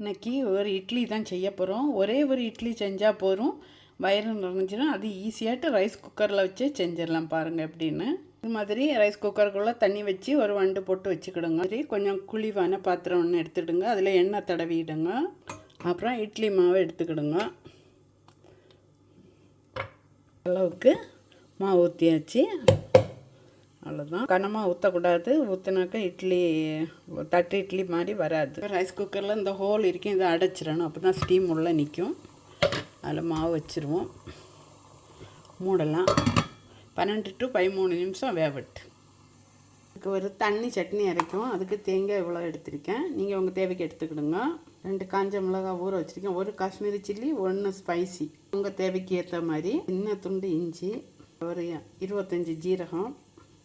இன்னைக்கு ஒரு இட்லி தான் செய்ய போகிறோம் ஒரே ஒரு இட்லி செஞ்சால் போதும். வயிறு நிறைஞ்சிடும் அது ஈஸியாகிட்டு ரைஸ் குக்கரில் வச்சு செஞ்சிடலாம் பாருங்கள் எப்படின்னு. இது மாதிரி ரைஸ் குக்கருக்குள்ளே தண்ணி வச்சு ஒரு வண்டு போட்டு வச்சுக்கிடுங்க. சரி கொஞ்சம் குழிவான பாத்திரம் ஒன்று எடுத்துக்கிடுங்க அதில் எண்ணெய் தடவிடுங்க. அப்புறம் இட்லி மாவு எடுத்துக்கிடுங்க. அளவுக்கு மாவு ஊற்றியாச்சு அவ்வளோதான் கனமாக ஊற்றக்கூடாது ஊற்றினாக்கா இட்லி தட்டு இட்லி மாதிரி வராது. ரைஸ் குக்கரில் இந்த ஹோல் இருக்கும் இதை அடைச்சிடணும். அப்போ தான் ஸ்டீம் உள்ளே நிற்கும் அதில் மாவு வச்சுருவோம். மூடலாம். பன்னெண்டு டு பதிமூணு நிமிஷம் வேவட்டு இதுக்கு ஒரு தண்ணி சட்னி அரைக்கும் அதுக்கு தேங்காய் இவ்வளோ எடுத்திருக்கேன். நீங்கள் உங்கள் தேவைக்கு எடுத்துக்கிடுங்க. ரெண்டு காஞ்ச மிளகா ஊற வச்சுருக்கேன். ஒரு காஷ்மீரி சில்லி ஒன்று ஸ்பைசி உங்கள் தேவைக்கு ஏற்ற மாதிரி சின்ன துண்டு இஞ்சி ஒரு இருபத்தஞ்சி ஜீரகம்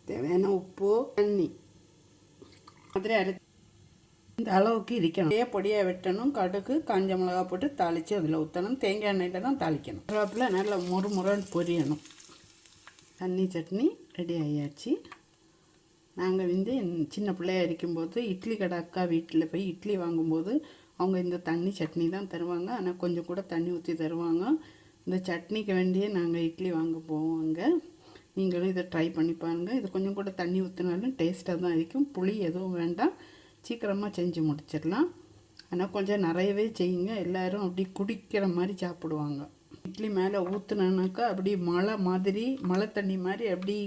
தேவையான உப்பு தண்ணி. மாதிரி அரை இந்த அளவுக்கு இருக்கணும். அதே பொடியாக வெட்டணும். கடுகு காஞ்ச மிளகா போட்டு தாளித்து அதில் ஊற்றணும் தேங்காய் எண்ணெயில் தான் தாளிக்கணும். கருவேப்பில் நல்லா முறு முறன்னு பொரியணும். தண்ணி சட்னி ரெடி ஆகியாச்சு நாங்கள் வந்து சின்ன பிள்ளையா இருக்கும்போது இட்லி கடை அக்கா வீட்டில் போய் இட்லி வாங்கும்போது அவங்க இந்த தண்ணி சட்னி தான் தருவாங்க. ஆனால் கொஞ்சம் கூட தண்ணி ஊற்றி தருவாங்க. இந்த சட்னிக்கு வேண்டியே நாங்கள் இட்லி வாங்க போவோம் அங்கே. நீங்களும் இதை ட்ரை பண்ணி பாருங்கள் இது கொஞ்சம் கூட தண்ணி ஊற்றினாலும் டேஸ்ட்டாக தான் இருக்கும் புளி எதுவும் வேண்டாம். சீக்கிரமாக செஞ்சு முடிச்சிடலாம். ஆனால் கொஞ்சம் நிறையவே செய்யுங்க. எல்லோரும் அப்படி குடிக்கிற மாதிரி சாப்பிடுவாங்க. இட்லி மேலே ஊற்றுனாக்கா அப்படி மழை மாதிரி மழை தண்ணி மாதிரி அப்படி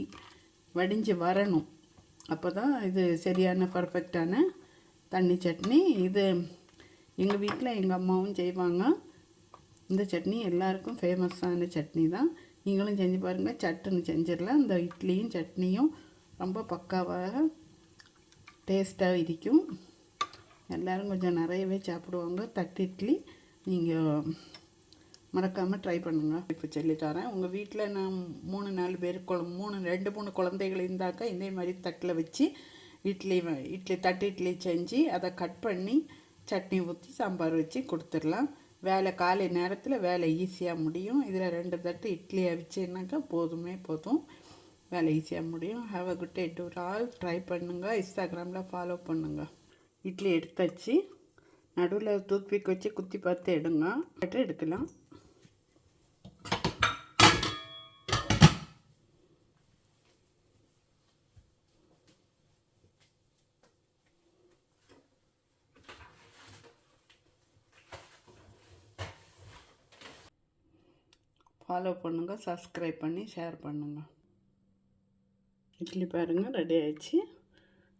வடிஞ்சு வரணும். அப்போ தான் இது சரியான பர்ஃபெக்டான தண்ணி சட்னி. இது எங்கள் வீட்டில் எங்கள் அம்மாவும் செய்வாங்க. இந்த சட்னி எல்லாருக்கும் ஃபேமஸான சட்னி தான். நீங்களும் செஞ்சு பாருங்கள் சட்டுன்னு செஞ்சிடலாம். இந்த இட்லியும் சட்னியும் ரொம்ப பக்காவாக டேஸ்ட்டாக இருக்கும். எல்லோரும் கொஞ்சம் நிறையவே சாப்பிடுவாங்க. தட்டு இட்லி நீங்கள் மறக்காமல் ட்ரை பண்ணுங்கள் இப்போ சொல்லித்தரேன். உங்கள் வீட்டில் நான் மூணு நாலு பேர் குழ மூணு ரெண்டு மூணு குழந்தைகள் இருந்தாக்கா இதே மாதிரி தட்டில் வச்சு இட்லி இட்லி தட்டு இட்லி செஞ்சு அதை கட் பண்ணி சட்னி ஊற்றி சாம்பார் வச்சு கொடுத்துடலாம். வேலை காலை நேரத்தில் வேலை ஈஸியாக முடியும். இதில் ரெண்டு தட்டு இட்லி அவிச்சேன்னாக்கா போதுமே போதும். வேலை ஈஸியாக முடியும். Have a good day to all try பண்ணுங்கள் இன்ஸ்டாகிராமில் ஃபாலோ பண்ணுங்கள் இட்லி எடுத்தாச்சு. நடுவில் டூத்பிக் வச்சு குத்தி பார்த்து எடுங்க. எடுக்கலாம். ஃபாலோ பண்ணுங்கள் சப்ஸ்கிரைப் பண்ணி ஷேர் பண்ணுங்கள் இட்லி பாருங்கள் ரெடி ஆயிடுச்சு.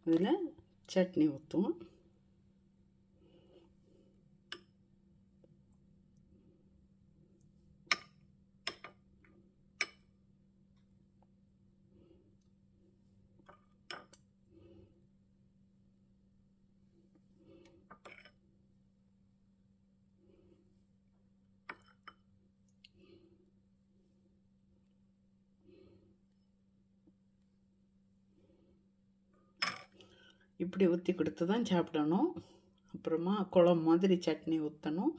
இதில் சட்னி ஊற்றுவோம். இப்படி ஊற்றி கொடுத்து தான் சாப்பிடணும். அப்புறமா குளம் மாதிரி சட்னி ஊற்றணும்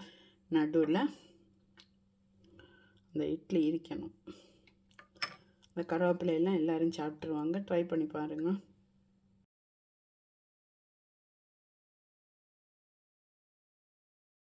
நடுவில் அந்த இட்லி இருக்கணும் இந்த கருவேப்பிலையெல்லாம் எல்லோரும் சாப்பிட்ருவாங்க ட்ரை பண்ணி பாருங்கள்